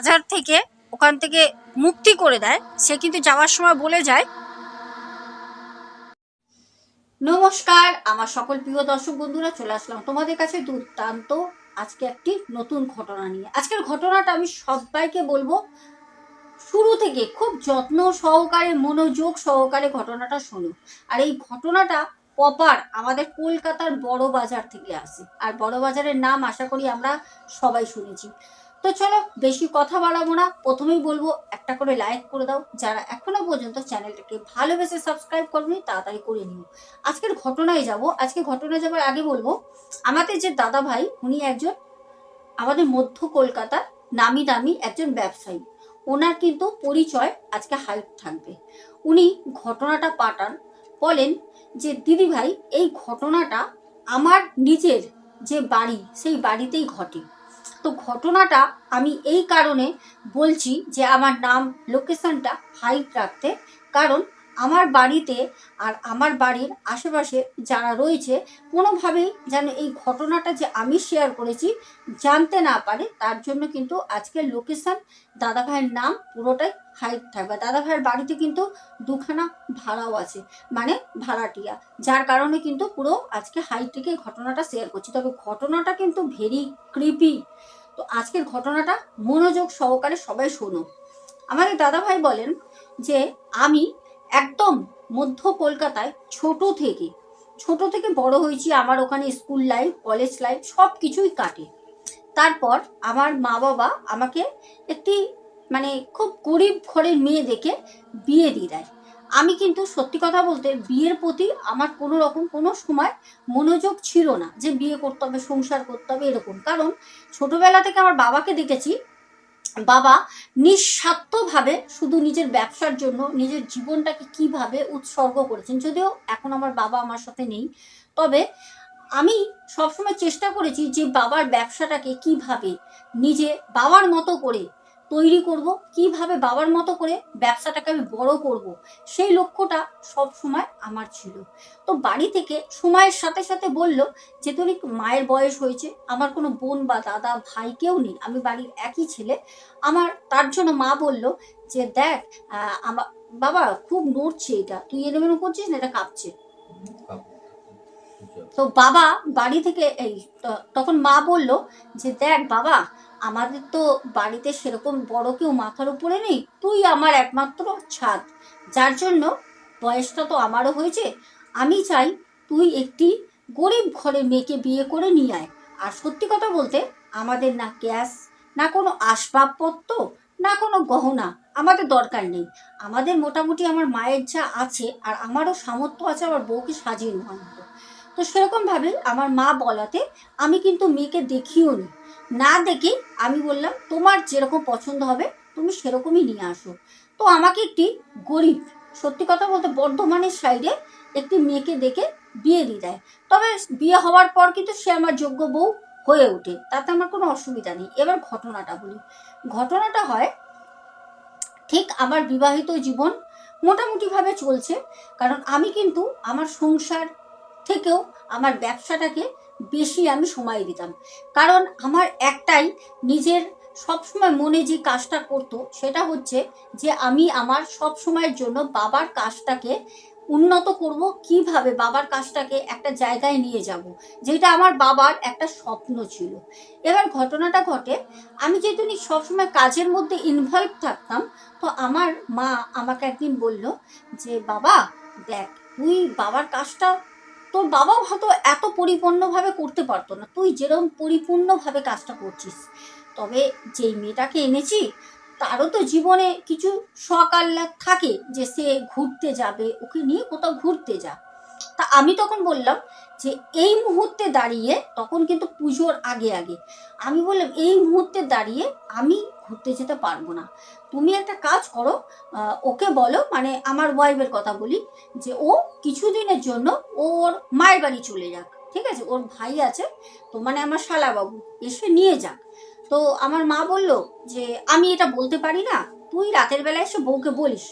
বাজার থেকে, ওখান থেকে মুক্তি করে দেয়। সে কিন্তু যাওয়ার সময় বলে যায়, নমস্কার, আমার সকল প্রিয় দর্শক বন্ধুরা, চলে আসলাম তোমাদের কাছে দুর্দান্ত আজকে একটি নতুন ঘটনা নিয়ে। আজকের ঘটনাটা আমি সবাইকে বলব, শুরু থেকে খুব যত্ন সহকারে, মনোযোগ সহকারে ঘটনাটা শোনো। আর এই ঘটনাটা প্রপার আমাদের কলকাতার বড় বাজার থেকে আসে। আর বড় বাজারের নাম আশা করি আমরা সবাই শুনেছি। তো চলো বেশি কথা বাড়াবো না। প্রথমেই বলব, একটা করে লাইক করে দাও। যারা এখনও পর্যন্ত চ্যানেলটাকে ভালোবেসে সাবস্ক্রাইব করবে তাড়াতাড়ি করে নিও। আজকের ঘটনায় যাব। আজকে ঘটনায় যাবার আগে বলব, আমাদের যে দাদা ভাই উনি একজন আমাদের মধ্য কলকাতার নামি দামি একজন ব্যবসায়ী। ওনার কিন্তু পরিচয় আজকে হাইট থাকবে। উনি ঘটনাটা পাঠান, বলেন যে দিদি ভাই এই ঘটনাটা আমার নিজের যে বাড়ি, সেই বাড়িতেই ঘটে। তো ঘটনাটা আমি এই কারণে বলছি যে আমার নাম লোকেশনটা হাইট রাখতে। কারণ আমার বাড়িতে আর আমার বাড়ির আশেপাশে যারা রয়েছে, কোনোভাবেই যেন এই ঘটনাটা যে আমি শেয়ার করেছি জানতে না পারে, তার জন্য কিন্তু আজকের লোকেশান দাদা ভাইয়ের নাম পুরোটাই হাইট থাকবে। দাদা ভাইয়ের বাড়িতে কিন্তু দুখানা ভাড়াও আছে মানে ভাড়াটিয়া, যার কারণে কিন্তু পুরো আজকে হাইট থেকে ঘটনাটা শেয়ার করছি। তবে ঘটনাটা কিন্তু ভেরি ক্রিপি তো আজকের ঘটনাটা মনোযোগ সহকারে সবাই শোনো। আমাদের দাদা ভাই বলেন যে, আমি একদম মধ্য কলকাতায়, ছোট থেকে। ছোট থেকে বড় হয়েছি আমার ওখানে স্কুল লাইফ কলেজ লাইফ সব কিছুই কাটে। তারপর আমার মা বাবা আমাকে একটি মানে খুব গরিব ঘরের মেয়ে দেখে বিয়ে দিয়ে দেয়। আমি কিন্তু সত্যি কথা বলতে বিয়ের প্রতি আমার কোনো রকম কোনো সময় মনোযোগ ছিল না যে বিয়ে করতে হবে, সংসার করতে হবে এরকম। কারণ ছোটবেলা থেকে আমার বাবাকে দেখেছি বাবা নিঃস্বার্থভাবে শুধু নিজের ব্যবসার জন্য নিজের জীবনটাকে কীভাবে উৎসর্গ করেছেন যদিও এখন আমার বাবা আমার সাথে নেই, তবে আমি সবসময় চেষ্টা করেছি যে বাবার ব্যবসাটাকে কীভাবে নিজে বাবার মতো করে তৈরি করব কীভাবে বাবার মতো করে ব্যবসাটাকে আমি বড় করব সেই লক্ষ্যটা সব সময় আমার ছিল। তো বাড়ি থেকে সময়ের সাথে সাথে বলল যে তোর মায়ের বয়স হয়েছে আমার কোনো বোন বা দাদা ভাই কেউ নেই আমি বাড়ির একই ছেলে। আমার তার জন্য মা বলল যে দেখ আহ, আমার বাবা খুব নড়ছে এটা তুই এলোমেলো করছিস না এটা কাঁপছে। তো বাবা বাড়ি থেকে এই তখন মা বলল যে দেখ বাবা আমাদের তো বাড়িতে সেরকম বড় কেউ মাথার উপরে নেই, তুই আমার একমাত্র ছাদ যার জন্য বয়সটা তো আমারও হয়েছে, আমি চাই তুই একটি গরিব ঘরের মেয়েকে বিয়ে করে নিয়ে আয়। আর সত্যি কথা বলতে আমাদের না গ্যাস, না কোনো আসবাবপত্র, না কোনো গহনা আমাদের দরকার নেই। আমাদের মোটামুটি আমার মায়ের যা আছে আর আমারও সামর্থ্য আছে আমার বউকে সাজিয়ে নেওয়ার মতো। তো সেরকমভাবে আমার মা বলাতে আমি কিন্তু মেয়েকে দেখিও নি। না দেখে আমি বললাম, তোমার যেরকম পছন্দ হবে, তুমি সেরকমই নিয়ে আসো। তো আমাকে একটি গরিব, সত্যি কথা বলতে বর্ধমানের সাইডে একটি মেয়েকে দেখে বিয়ে দিয়ে দেয়। তবে বিয়ে হওয়ার পর কিন্তু সে আমার যোগ্য বউ হয়ে ওঠে, তাতে আমার কোনো অসুবিধা নেই। এবার ঘটনাটা বলি। ঘটনাটা হয়, ঠিক আমার বিবাহিত জীবন মোটামুটিভাবে চলছে, কারণ আমি কিন্তু আমার সংসার থেকেও আমার ব্যবসাটাকে বেশি আমি সময় দিতাম। কারণ আমার একটাই নিজের সবসময় মনে যে কাজটা করতো সেটা হচ্ছে যে আমি আমার সব সময়ের জন্য বাবার কাজটাকে উন্নত করব, কীভাবে বাবার কাজটাকে একটা জায়গায় নিয়ে যাব, যেটা আমার বাবার একটা স্বপ্ন ছিল। এবার ঘটনাটা ঘটে, আমি যেহেতু সবসময় কাজের মধ্যে ইনভলভ থাকতাম, তো আমার মা আমাকে একদিন বলল যে, বাবা, দেখ, তুই বাবার কাজটা তোর বাবা হয়তো এত পরিপূর্ণভাবে করতে পারতো না। তুই যেরকম পরিপূর্ণভাবে কাজটা করছিস, তবে যেই মেয়েটাকে এনেছি, তারও তো জীবনে কিছু শখ আহ্লাদ থাকে যে সে ঘুরতে যাবে, ওকে নিয়ে কোথাও ঘুরতে যা। তা আমি তখন বললাম যে এই মুহূর্তে দাঁড়িয়ে, তখন কিন্তু পুজোর আগে আগে, আমি বললাম, এই মুহূর্তে দাঁড়িয়ে আমি ঘুরতে যেতে পারব না। তুমি একটা কাজ করো ওকে বলো মানে আমার ওয়াইফের কথা বলি, যে ও কিছুদিনের জন্য ওর মায়ের বাড়ি চলে যাক, ঠিক আছে? ওর ভাই আছে, তো মানে আমার শালাবাবু, এসে নিয়ে যাক। তো আমার মা বলল যে, আমি এটা বলতে পারি না, তুই রাতের বেলা এসে বউকে বলিস।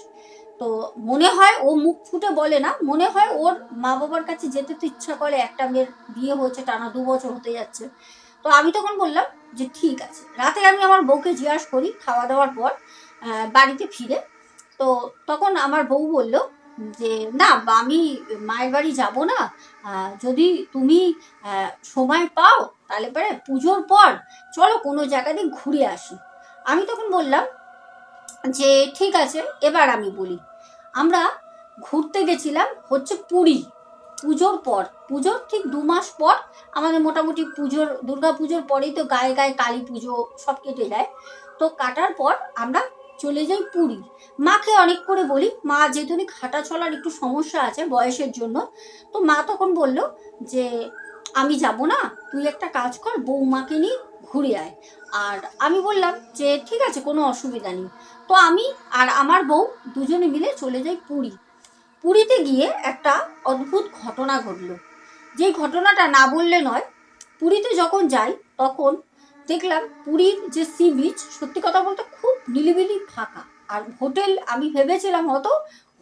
তো মনে হয় ও মুখ ফুটে বলে না, মনে হয় ওর মা বাবার কাছে যেতে তো ইচ্ছা করে, একটা মেয়ের বিয়ে হয়েছে, টানা দু বছর হতে যাচ্ছে। তো আমি তখন বললাম যে ঠিক আছে। রাতে আমি আমার বউকে জিজ্ঞাসা করি খাওয়া দাওয়ার পর বাড়িতে ফিরে। তো তখন আমার বউ বলল যে, না আমি মায়ের বাড়ি যাব না। যদি তুমি সময় পাও, তাহলে পরে পুজোর পর চলো কোনো জায়গা দিয়ে ঘুরে আসি। আমি তখন বললাম যে, ঠিক আছে, এবার আমি বলি। আমরা ঘুরতে গেছিলাম হচ্ছে পুরী। পুজোর পর, পুজোর ঠিক দু মাস পর আমাদের মোটামুটি পুজোর, দুর্গা পুজোর পরেই তো গায়ে গায়ে কালী পুজো সব কেটে যায়। তো কাটার পর আমরা চলে যাই পুরী। মাকে অনেক করে বলি, মা, যেহেতু হাঁটা চলার একটু সমস্যা আছে বয়সের জন্য। তো মা তখন বলল যে, আমি যাব না, তুই একটা কাজ কর, বৌমাকে নিয়ে ঘুরে আয়। আর আমি বললাম যে, ঠিক আছে, কোনো অসুবিধা নেই। তো আমি আর আমার বউ দুজনে মিলে চলে যাই পুরী। পুরীতে গিয়ে একটা অদ্ভুত ঘটনা ঘটলো। যেই ঘটনাটা না বললে নয়, পুরীতে যখন যাই তখন দেখলাম পুরীর যে সি বিচ, সত্যি কথা বলতে খুব নিলিবিলি ফাঁকা। আর হোটেল আমি ভেবেছিলাম হয়তো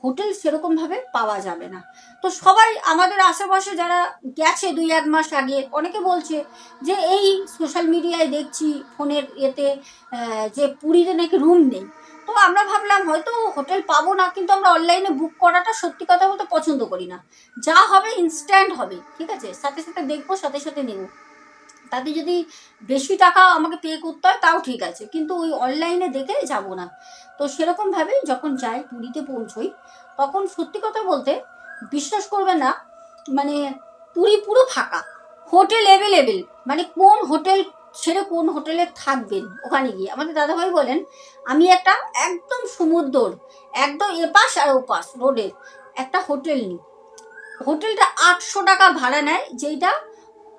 হোটেল সেরকমভাবে পাওয়া যাবে না। তো সবাই আমাদের আশেপাশে যারা গেছে দুই এক মাস আগে, অনেকে বলছে যে এই সোশ্যাল মিডিয়ায় দেখছি ফোনের এতে যে পুরীতে নাকি রুম নেই। তো আমরা ভাবলাম, হয়তো হোটেল পাবো না, কিন্তু আমরা অনলাইনে বুক করাটা সত্যি কথা বলতে পছন্দ করি না। যা হবে ইনস্ট্যান্ট হবে, ঠিক আছে? সাথে সাথে দেখব, সাথে সাথে নেব। তাতে যদি বেশি টাকা আমাকে পে করতে হয়, তাও ঠিক আছে। কিন্তু ওই অনলাইনে দেখে যাব না। তো সেরকমভাবেই যখন যাই, পুরীতে পৌঁছই, তখন সত্যি কথা বলতে বিশ্বাস করবে না মানে পুরী পুরো ফাঁকা। হোটেল অ্যাভেলেবেল মানে কোন হোটেল ছেড়ে কোন হোটেলে থাকবেন? ওখানে গিয়ে। আমাদের দাদাভাই বলেন, আমি একটা একদম সমুদ্রর একদম এপাশ আর ওপাশ রোডের একটা হোটেল নিই। হোটেলটা আটশো টাকা ভাড়া নেয়, যেইটা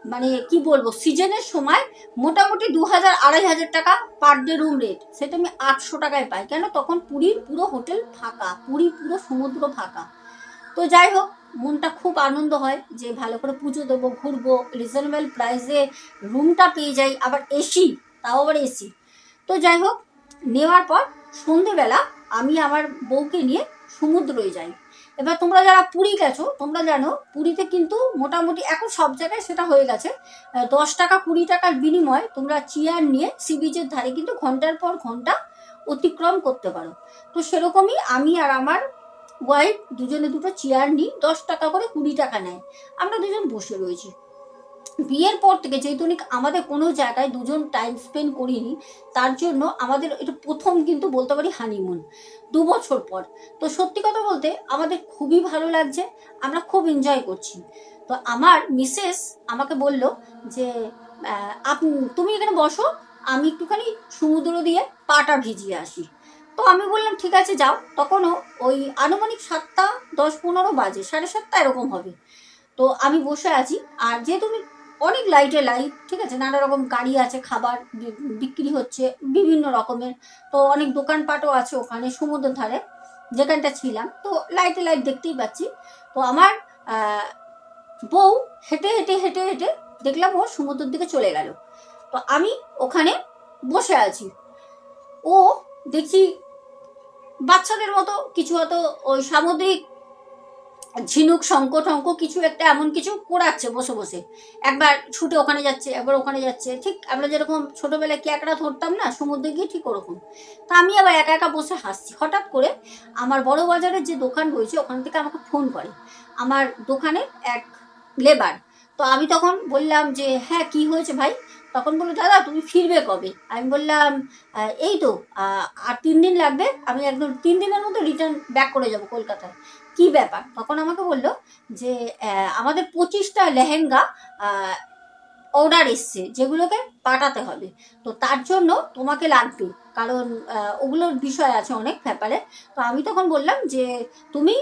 মানে কি বলব, সিজনের সময় মোটামুটি দু হাজার আড়াই হাজার টাকা পার ডে রুম রেট। সেটা আমি আটশো টাকায় পাই। কেন? তখন পুরীর পুরো হোটেল ফাঁকা পুরী পুরো সমুদ্র ফাঁকা। তো যাই হোক, মনটা খুব আনন্দ হয় যে ভালো করে পুজো দেবো, ঘুরবো রিজনেবল প্রাইসে রুমটা পেয়ে যাই, আবার এসি তাও আবার এসি তো যাই হোক, নেওয়ার পর সন্ধেবেলা আমি আমার বউকে নিয়ে সমুদ্রয় যাই। এবার তোমরা যারা পুরী গেছো, তোমরা জানো পুরীতে কিন্তু মোটামুটি এখন সব জায়গায় সেটা হয়ে গেছে। দশ টাকা কুড়ি টাকার বিনিময়ে তোমরা চেয়ার নিয়ে সি বিচের ধারে কিন্তু ঘণ্টার পর ঘণ্টা অতিক্রম করতে পারো। তো সেরকমই আমি আর আমার ওয়াইফ দুজনে দুটো চেয়ার নিই দশ টাকা করে কুড়ি টাকা নেয়। আমরা দুজন বসে রয়েছি। বিয়ের পর থেকে যেহেতু আমাদের কোনো জায়গায় দুজন টাইম স্পেন্ড করিনি তার জন্য আমাদের এটা প্রথম কিন্তু বলতে পারি হানিমুন দু বছর পর। তো সত্যি কথা বলতে আমাদের খুবই ভালো লাগছে আমরা খুব এনজয় করছি। তো আমার মিসেস আমাকে বলল যে আহ, আপ- তুমি এখানে বসো আমি একটুখানি সমুদ্র দিয়ে পাটা ভিজিয়ে আসি। তো আমি বললাম, ঠিক আছে, যাও। তখনও ওই আনুমানিক সাতটা, দশ, পনেরো বাজে, সাড়ে সাতটা এরকম হবে। তো আমি বসে আছি। আর যেহেতু আমি অনেক লাইটে লাইট, ঠিক আছে, নানা রকম গাড়ি আছে, খাবার বিক্রি হচ্ছে, বিভিন্ন রকমের। তো অনেক দোকানপাটও আছে ওখানে সমুদ্রের ধারে, যেখানটা ছিলাম। তো লাইটে লাইট দেখতেই পাচ্ছি। তো আমার বউ হেঁটে হেঁটে হেঁটে হেঁটে দেখলাম ও সমুদ্রের দিকে চলে গেল। তো আমি ওখানে বসে আছি। ও দেখছি বাচ্চাদের মতো কিছু হয়তো ওই সামুদ্রিক ঝিনুক শঙ্ক টঙ্ক কিছু একটা এমন কিছু করাচ্ছে বসে বসে। একবার ছুটে ওখানে যাচ্ছে, একবার ওখানে যাচ্ছে। ঠিক আমরা যেরকম ছোটবেলায় ক্যাকড়া ধরতাম না, সমুদ্রে গিয়ে ঠিক ওরকম। তা আমি আবার একা একা বসে হাসছি। হঠাৎ করে আমার বড় বাজারের যে দোকান রয়েছে, ওখান থেকে আমাকে ফোন করে। আমার দোকানের এক লেবার। তো আমি তখন বললাম যে হ্যাঁ কি হয়েছে ভাই? তখন বলল, দাদা, তুমি ফিরবে কবে? আমি বললাম এই তো আর তিন দিন লাগবে, আমি একদম তিন দিনের মধ্যে রিটার্ন ব্যাক করে যাব কলকাতায়। কি ব্যাপার? তখন আমাকে বলল যে আমাদের পঁচিশটা লেহেঙ্গা অর্ডার এসছে, যেগুলোকে পাঠাতে হবে। তো তার জন্য তোমাকে লাগবে, কারণ ওগুলোর বিষয় আছে অনেক ব্যাপারে। তো আমি তখন বললাম যে, তুমি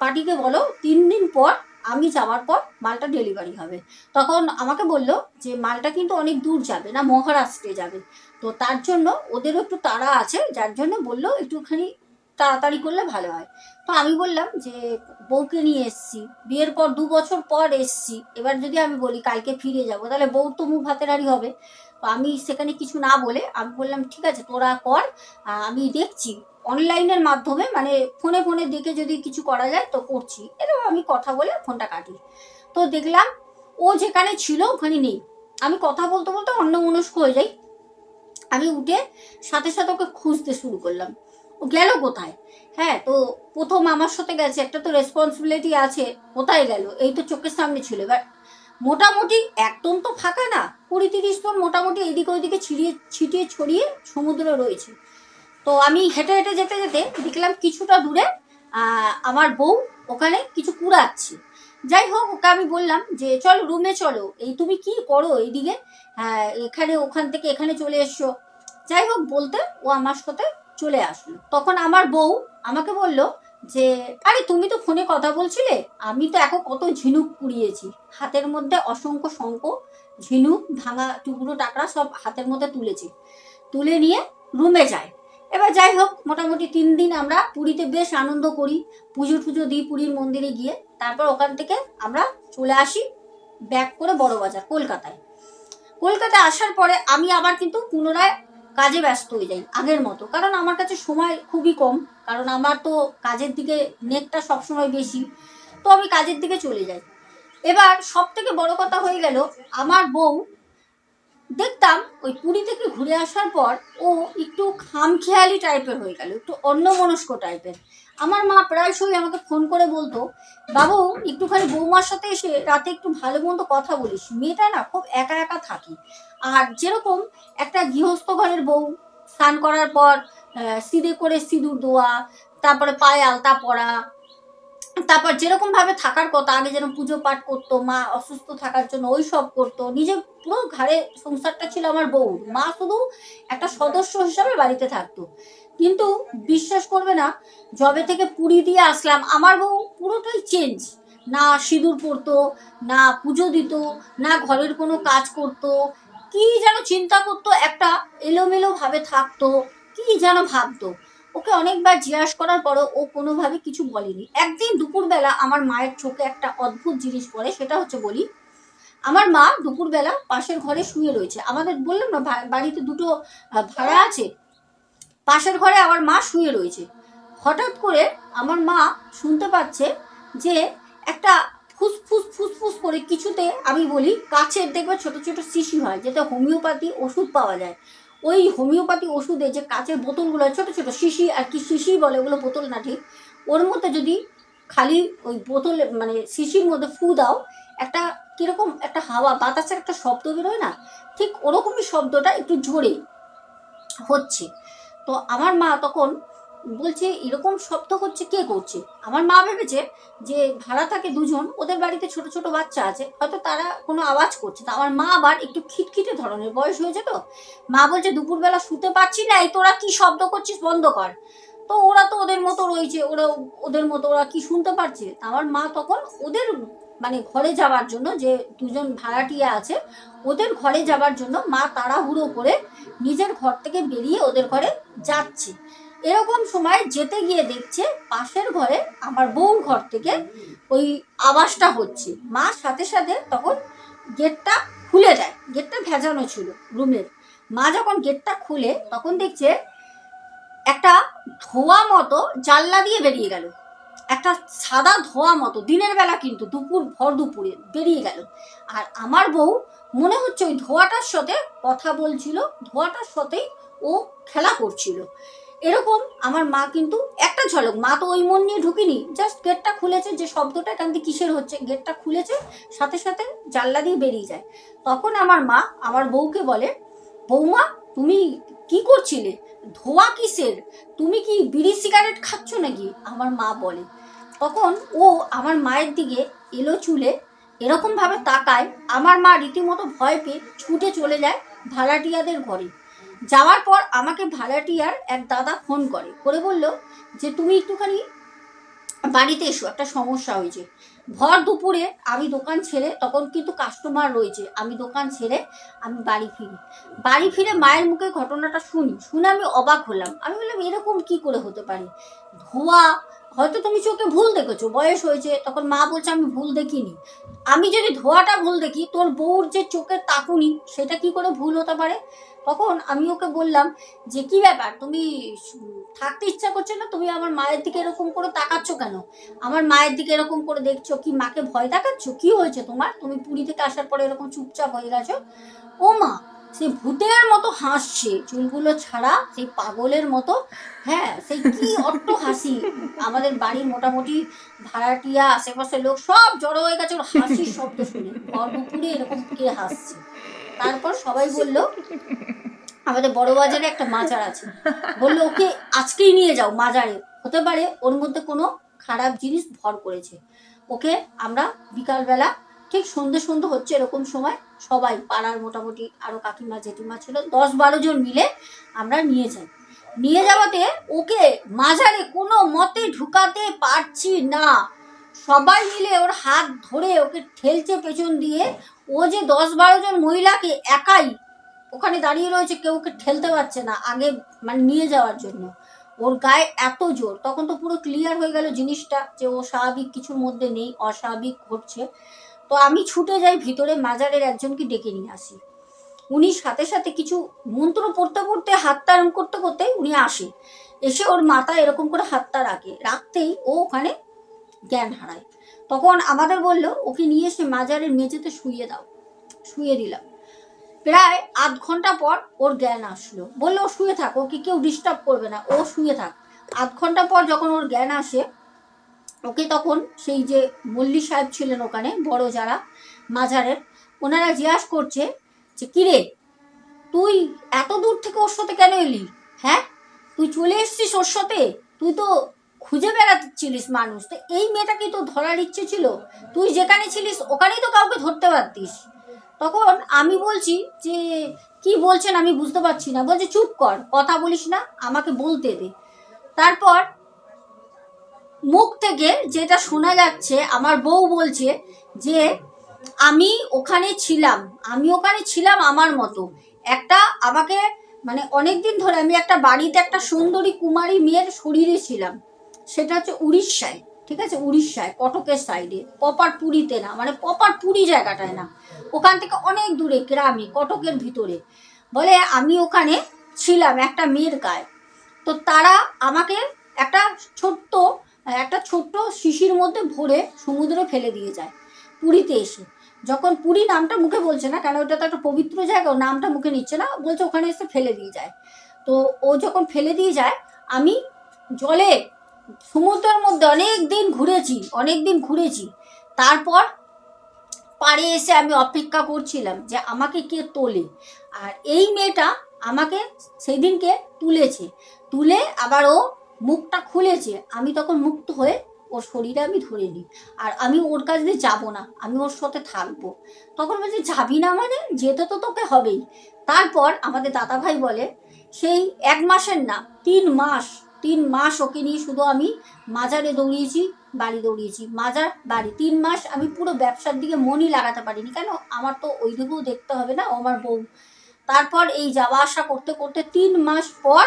পার্টিকে বলো, তিন দিন পর আমি যাওয়ার পর মালটা ডেলিভারি হবে। তখন আমাকে বলল যে, মালটা কিন্তু অনেক দূর যাবে না, মহারাষ্ট্রে যাবে। তো তার জন্য ওদেরও একটু তাড়া আছে, যার জন্য বলল একটুখানি তাড়াতাড়ি করলে ভালো হয়। তো আমি বললাম যে, বউকে নিয়ে এসছি। বিয়ের পর দু বছর পর এসছি। এবার যদি আমি বলি কালকে ফিরে যাব, তাহলে বউ তো মুখ হাতের হাতেরারি হবে। তো আমি সেখানে কিছু না বলে আমি বললাম, ঠিক আছে, তোরা কর আমি দেখছি। অনলাইনের মাধ্যমে মানে ফোনে ফোনে দেখে যদি কিছু করা যায় তো করছি। এরকম আমি কথা বলে ফোনটা কাটি। তো দেখলাম ও যেখানে ছিল ওখানে নেই। আমি কথা বলতে বলতে অন্য মনস্ক হয়ে যাই। আমি উঠে সাথে সাথে ওকে খুঁজতে শুরু করলাম। ও গেল কোথায়? হ্যাঁ তো প্রথম আমার সাথে গেছে। একটা তো রেসপন্সিবিলিটি আছে, কোথায় গেল? এই তো চোখের সামনে ছিল। এবার মোটামুটি একদম তো ফাঁকা না। কুড়ি তিরিশ জন মোটামুটি এদিকে ওইদিকে ছিড়িয়ে, ছিটিয়ে ছড়িয়ে সমুদ্র রয়েছে। তো আমি হেঁটে হেঁটে যেতে যেতে দেখলাম কিছুটা দূরে আমার বউ ওখানে কিছু কুড়াচ্ছে। যাই হোক, ওকে আমি বললাম যে, চলো রুমে চলো। এই তুমি কি করো এইদিকে? এখানে, ওখান থেকে এখানে চলে এসছো। যাই হোক, বলতে ও আমার সাথে চলে আসলো। তখন আমার বউ আমাকে বলল যে, আরে, তুমি তো ফোনে কথা বলছিলে? আমি তো এখন কত ঝিনুক কুড়িয়েছি। হাতের মধ্যে অসংখ্য শঙ্খ, ঝিনুক, ভাঙা টুকরো টাকরা সব হাতের মধ্যে তুলেছি। তুলে নিয়ে রুমে যায়। এবার যাই হোক, মোটামুটি তিন দিন আমরা পুরীতে বেশ আনন্দ করি। পুজো টুজো দিই পুরীর মন্দিরে গিয়ে। তারপর ওখান থেকে আমরা চলে আসি ব্যাক করে বড় বাজার কলকাতায়। কলকাতায় আসার পরে আমি আবার কিন্তু পুনরায় কাজে ব্যস্ত হয়ে যাই, আগের মতো। কারণ আমার কাছে সময় খুবই কম, কারণ আমার তো কাজের দিকে নেটটা সবসময় বেশি। তো আমি কাজের দিকে চলে যাই। এবার সব থেকে বড় কথা হয়ে গেল, আমার বউ দেখতাম ওই পুরী থেকে ঘুরে আসার পর ও একটু খামখেয়ালি টাইপের হয়ে গেল, একটু অন্যমনস্ক টাইপের আমার মা প্রায়শই আমাকে ফোন করে বলতো, বাবু, একটুখানি বৌমার সাথে এসে রাতে একটু ভালো মন্দ কথা বলিস। মেয়েটা না খুব একা একা থাকে। আর যেরকম একটা গৃহস্থ ঘরের বউ, স্নান করার পর সিঁদে করে সিঁদুর দেওয়া তারপরে পায়ে আলতা পরা তারপর যেরকম ভাবে থাকার কথা, আগে যেরকম পুজো পাঠ করতো, মা অসুস্থ থাকার জন্য ওই সব করতো নিজে পুরো ঘরে সংসারটা ছিল আমার বউ। মা শুধু একটা সদস্য হিসাবে বাড়িতে থাকতো। কিন্তু বিশ্বাস করবে না জবে থেকে পুরী দিয়ে আসলাম, আমার বউ পুরোটাই চেঞ্জ না সিঁদুর পরতো, না পুজো দিত, না ঘরের কোনো কাজ করতো। কি যেন চিন্তা করতো, একটা এলোমেলো ভাবে থাকতো, কি যেন ভাবতো। ওকে অনেকবার জিজ্ঞাসা করার পরও ও কোনোভাবে কিছু বলেনি। একদিন দুপুরবেলা আমার মায়ের চোখে একটা অদ্ভুত জিনিস পড়ে, সেটা হচ্ছে বলি, আমার মা দুপুরবেলা পাশের ঘরে শুয়ে রয়েছে। আমাদের বললাম না বাড়িতে দুটো ভাড়া আছে। পাশের ঘরে আমার মা শুয়ে রয়েছে। হঠাৎ করে আমার মা শুনতে পাচ্ছে যে একটা ফুসফুস ফুসফুস করে কিছুতে আমি বলি, কাছের দেখবে ছোট ছোট শিশি হয়, যেটা হোমিওপ্যাথি ওষুধ পাওয়া যায়। ওই হোমিওপ্যাথি ওষুধে যে কাচের বোতলগুলো ছোটো ছোট শিশি আর কি শিশি বলে ওগুলো বোতল না ঠিক, ওর মধ্যে যদি খালি ওই বোতলে মানে শিশির মধ্যে ফু দাও, একটা কীরকম একটা হাওয়া, বাতাসের একটা শব্দ বেরোয় না, ঠিক ওরকমই শব্দটা একটু জোরে হচ্ছে। তো আমার মা তখন বলছে, এরকম শব্দ হচ্ছে, কে করছে? আমার মা ভেবেছে যে ভাড়া থাকে দুজন, ওদের বাড়িতে ছোট ছোট বাচ্চা আছে, হয়তো তারা কোনো আওয়াজ করছে। তা আমার মা আবার একটু খিটখিটে ধরনের বয়স হয়েছে তো, মা বলছে, দুপুরবেলা শুতে পারছি না, এই তোরা কি শব্দ করছিস, বন্ধ কর। তো ওরা তো ওদের মতো রয়েছে, ওরা, ওদের মতো ওরা কি শুনতে পারছে? আমার মা তখন ওদের মানে ঘরে যাওয়ার জন্য যে দুজন ভাড়াটিয়া আছে, ওদের ঘরে যাওয়ার জন্য মা তাড়াহুড়ো করে নিজের ঘর থেকে বেরিয়ে ওদের ঘরে যাচ্ছে। এরকম সময় যেতে গিয়ে দেখছে পাশের ঘরে আমার বউর ঘর থেকে ওই আওয়াজটা হচ্ছে। মা সাথে সাথে তখন গেটটা খুলে দেয়। গেটটা ভেজানো ছিল রুমের। মা যখন গেটটা খুলে তখন দেখছে একটা ধোয়া মতো জানলা দিয়ে বেরিয়ে গেল। একটা সাদা ধোয়া মতো দিনের বেলা কিন্তু দুপুর, ভর দুপুরে বেরিয়ে গেল। আর আমার বউ মনে হচ্ছে ওই ধোয়াটার সাথে কথা বলছিল, ধোয়াটার সাথেই ও খেলা করছিল। এরকম আমার মা কিন্তু একটা ঝলক। মা তো ওই মন নিয়ে ঢুকিনি জাস্ট গেটটা খুলেছে, যে শব্দটা এখান থেকে কিসের হচ্ছে গেটটা খুলেছে, সাথে সাথে জানলা দিয়ে বেরিয়ে যায়। তখন আমার মা আমার বউকে বলে বৌমা তুমি কি করছিলে? ধোয়া কিসের? তুমি কি বিড়ি সিগারেট খাচ্ছ নাকি? আমার মা বলে। তখন ও আমার মায়ের দিকে এলো চুলে, এরকমভাবে তাকায়। আমার মা রীতিমতো ভয় পেয়ে ছুটে চলে যায় ভাড়াটিয়াদের ঘরে। যাওয়ার পর আমাকে ভাড়াটিয়ার এক দাদা ফোন করে। করে বলল যে, তুমি একটুখানি বাড়িতে এসো, একটা সমস্যা হয়েছে। ভর দুপুরে আমি দোকান ছেড়ে, তখন কিন্তু কাস্টমার রয়েছে, আমি দোকান ছেড়ে আমি বাড়ি ফিরি। বাড়ি ফিরে মায়ের মুখে ঘটনাটা শুনি, শুনে আমি অবাক হলাম। আমি বললাম, এরকম কি করে হতে পারে? ধোয়া, হয়তো তুমি চোখে ভুল দেখেছ, বয়স হয়েছে, তখন মা বলছে, আমি ভুল দেখিনি। আমি যদি ধোয়াটা ভুল দেখি, তোর বউর যে চোখের তাকুনি, সেটা কি করে ভুল হতে পারে? তখন আমি ওকে বললাম যে, কি ব্যাপার? তুমি থাকতে ইচ্ছা করছে না? তুমি আমার মায়ের দিকে এরকম করে তাকাচ্ছ কেন? আমার মায়ের দিকে এরকম করে দেখছ কি? মাকে ভয় দেখাচ্ছ? কি হয়েছে তোমার? তুমি পুরী থেকে আসার পরে এরকম চুপচাপ হয়ে গেছো? ও মা, সে ভূতের মতো হাসছে। চুলগুলো ছাড়া সেই পাগলের মতো। হ্যাঁ সেই কি অট্ট হাসি। আমাদের বাড়ির মোটামুটি ভাড়াটিয়া, আশেপাশের লোক সব জড়ো হয়ে গেছে ওর হাসির শব্দ শুনে। দুপুরে এরকম কে হাসছে? তারপর সবাই বলল, আমাদের বড় বাজারে একটা মাজার আছে। বলল, ওকে আজকেই নিয়ে যাও মাজারে। হতে পারে ওর মধ্যে কোনো খারাপ জিনিস ভর করেছে। ওকে আমরা বিকালবেলা, ঠিক সন্ধে সন্ধে হচ্ছে এরকম সময়, সবাই পাড়ার মোটামুটি আরও কাকিমা, জেঠিমা ছিল দশ বারো জন মিলে আমরা নিয়ে যাই। নিয়ে যাওয়াতে ওকে মাজারে কোনো মতে ঢুকাতে পারছি না। সবাই মিলে ওর হাত ধরে ওকে ঠেলছে পেছন দিয়ে ও যে দশ বারো জন মহিলাকে একাই ওখানে দাঁড়িয়ে রয়েছে, কেউ ঠেলতে পারছে না আগে মানে নিয়ে যাওয়ার জন্য। ওর গায়ে এত জোর, তখন তো পুরো ক্লিয়ার হয়ে গেল জিনিসটা যে ও স্বাভাবিক কিছুর মধ্যে নেই, অস্বাভাবিক ঘটছে। তো আমি ছুটে যাই ভিতরে, মাজারের একজনকে ডেকে নিয়ে আসি। উনি সাথে সাথে কিছু মন্ত্র পড়তে পড়তে হাতটা এরকম করতে করতে উনি আসে। এসে ওর মাথা এরকম করে হাতটা রাখে রাখতেই ও ওখানে জ্ঞান হারায়। তখন আমাদের বলল, ওকে নিয়ে এসে মাজারের মেঝেতে শুয়ে দাও। শুয়ে দিলাম। প্রায় আধ ঘণ্টা পর ওর জ্ঞান আসলো। বলল, ও শুয়ে থাক, ওকে কেউ ডিস্টার্ব করবে না, ও শুয়ে থাক। আধ ঘণ্টা পর যখন ওর জ্ঞান আসে, ওকে তখন সেই যে মল্লী সাহেব ছিলেন ওখানে, বড় যারা মাজারের, ওনারা জিজ্ঞাসা করছে যে কিরে তুই এত দূর থেকে ওর সাথে কেন এলি? হ্যাঁ? তুই চলে এসছিস ওর সাথে? তুই তো খুঁজে বেড়াচ্ছিলিস মানুষ। তো এই মেয়েটাকে তো ধরার ইচ্ছে ছিল। তুই যেখানে ছিলিস, ওখানেই তো কাউকে ধরতে পারতিস। তখন আমি বলছি যে, কি বলছেন আমি বুঝতে পারছি না। বলছে, চুপ কর, কথা বলিস না, আমাকে বলতে দে। তারপর মুখ থেকে যেটা শোনা যাচ্ছে, আমার বউ বলছে যে, আমি ওখানে ছিলাম, আমি ওখানে ছিলাম আমার মতো। একটা আমাকে মানে অনেক দিন ধরে আমি একটা বাড়িতে একটা সুন্দরী কুমারী মেয়ের শরীরে ছিলাম। সেটা হচ্ছে উড়িষ্যায়, ঠিক আছে? উড়িষ্যায়, কটকের সাইডে পপার পুরীতে না মানে পপার পুরী জায়গাটায় না। ওখান থেকে অনেক দূরে, গ্রামে, কটকের ভিতরে। বলে আমি ওখানে ছিলাম একটা মেয়ের গায়ে। তো তারা আমাকে একটা ছোট্ট একটা ছোট্ট শিশির মধ্যে ভরে সমুদ্রে ফেলে দিয়ে যায় পুরীতে এসে। যখন পুরী নামটা মুখে বলছে না, কেন ওটা তো একটা পবিত্র জায়গা নামটা মুখে নিচ্ছে না, বলছে ওখানে এসে ফেলে দিয়ে যায়। তো ও যখন ফেলে দিয়ে যায়, আমি জলে সমুদ্রের মধ্যে অনেক দিন ঘুরেছি, অনেক দিন ঘুরেছি। তারপর পাড়ে এসে আমি অপেক্ষা করছিলাম যে আমাকে কে তোলে। আর এই মেয়েটা আমাকে সেই দিনকে তুলেছে। তুলে আবার ও মুখটা খুলেছে। আমি তখন মুক্ত হয়ে ওর শরীরে আমি ধরে নিই। আর আমি ওর কাছ দিয়ে যাব না, আমি ওর সাথে থাকব। তখন বলছে, যাবি না মানে? যেতে তো তোকে হবেই। তারপর আমাদের দাদা ভাই বলে, সেই এক মাসের না, তিন মাস তিন মাস ওকে নিয়ে শুধু আমি মাজারে দৌড়িয়েছি, বাড়ি দৌড়িয়েছি। মাজার, বাড়ি। তিন মাস আমি পুরো ব্যবসার দিকে মনই লাগাতে পারিনি। কেন? আমার তো ওই দিকেও দেখতে হবে না আমার বউ। তারপর এই যাওয়া আসা করতে করতে তিন মাস পর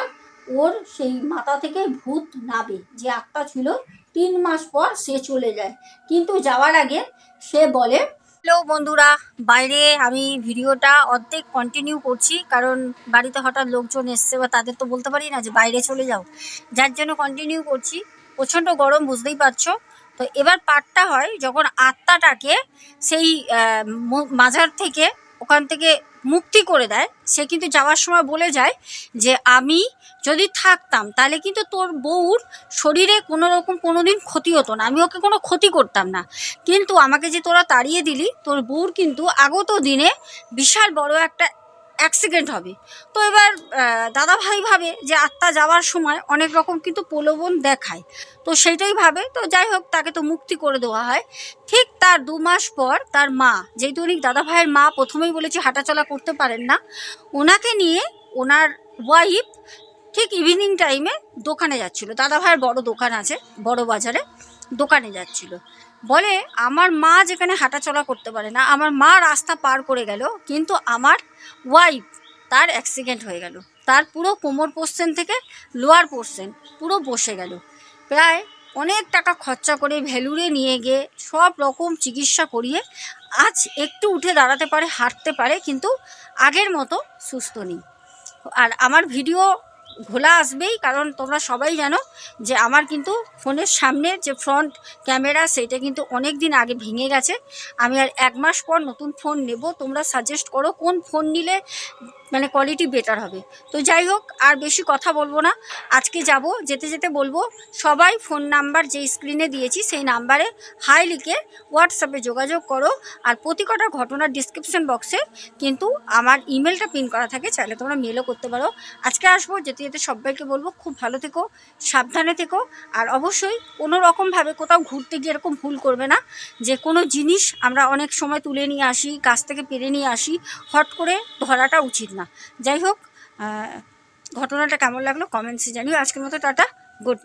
ওর সেই মাথা থেকে ভূত নাবে যে আত্মা ছিল, তিন মাস পর সে চলে যায়। কিন্তু যাওয়ার আগে সে বলে হ্যালো বন্ধুরা, বাইরে আমি ভিডিওটা অর্ধেক কন্টিনিউ করছি, কারণ বাড়িতে হঠাৎ লোকজন এসছে, বা তাদের তো বলতে পারি না যে বাইরে চলে যাও। যার জন্য কন্টিনিউ করছি, প্রচণ্ড গরম, বুঝতেই পারছ? তো এবার পাটটা হয় যখন আত্মাটাকে সেই মাজার থেকে, ওখান থেকে মুক্তি করে দেয়, সে কিন্তু যাওয়ার সময় বলে যায় যে, আমি যদি থাকতাম, তাহলে কিন্তু তোর বউর শরীরে কোনো রকম কোনো দিন ক্ষতি হতো না। আমি ওকে কোনো ক্ষতি করতাম না। কিন্তু আমাকে যে তোরা তাড়িয়ে দিলি, তোর বউর কিন্তু আগত দিনে বিশাল বড় একটা অ্যাক্সিডেন্ট হবে। তো এবার আহ, দাদা ভাই ভাবে যে আত্মা যাওয়ার সময় অনেক রকম কিন্তু প্রলোভন দেখায়। তো সেইটাই ভাবে তো যাই হোক তাকে তো মুক্তি করে দেওয়া হয়। ঠিক তার দু মাস পর তার মা যেহেতু উনি দাদা ভাইয়ের মা প্রথমেই বলেছি হাঁটাচলা করতে পারেন না। ওনাকে নিয়ে ওনার ওয়াইফ ঠিক ইভিনিং টাইমে দোকানে যাচ্ছিল। দাদা ভাইয়ের বড় দোকান আছে বড় বাজারে দোকানে যাচ্ছিল। বলে, আমার মা যেখানে হাঁটাচলা করতে পারে না, আমার মা রাস্তা পার করে গেল, কিন্তু আমার ওয়াইফ তার অ্যাক্সিডেন্ট হয়ে গেল। তার পুরো কোমর পোর্শন থেকে লোয়ার পোর্শন পুরো বসে গেল। প্রায় অনেক টাকা খরচা করে ভেলুরে নিয়ে গিয়ে সব রকম চিকিৎসা করিয়ে আজ একটু উঠে দাঁড়াতে পারে, হাঁটতে পারে, কিন্তু আগের মতো সুস্থ নেই। আর আমার ভিডিও ঘোলা আসবেই, কারণ তোমরা সবাই জানো যে আমার কিন্তু ফোনের সামনে যে ফ্রন্ট ক্যামেরা সেটা কিন্তু অনেক দিন আগে ভেঙে গেছে। আমি আর এক মাস পর নতুন ফোন নেব, তোমরা সাজেস্ট করো কোন ফোন নিলে মানে কোয়ালিটি বেটার হবে। তো যাই হোক, আর বেশি কথা বলব না। আজকে যাব, যেতে যেতে বলব, সবাই ফোন নাম্বার যে স্ক্রিনে দিয়েছি, সেই নাম্বারে হাই লিখে হোয়াটসঅ্যাপে যোগাযোগ করো। আর প্রতি কটা ঘটনার ডিসক্রিপশন বক্সে কিন্তু আমার ইমেলটা পিন করা থাকে, চাইলে তোমরা মেলও করতে পারো। আজকে আসব, যেতে যেতে সবাইকে বলব, খুব ভালো থেকো, সাবধানে থেকো। আর অবশ্যই কোনো রকমভাবে কোথাও ঘুরতে গিয়ে এরকম ভুল করবে না, যে কোনো জিনিস আমরা অনেক সময় তুলে নিয়ে আসি গাছ থেকে পেরে নিয়ে আসি, হট করে ধরাটা উচিত না। যাই হোক ঘটনাটা কেমন লাগল কমেন্টসে জানিও। আজকের মতো টাটা গুড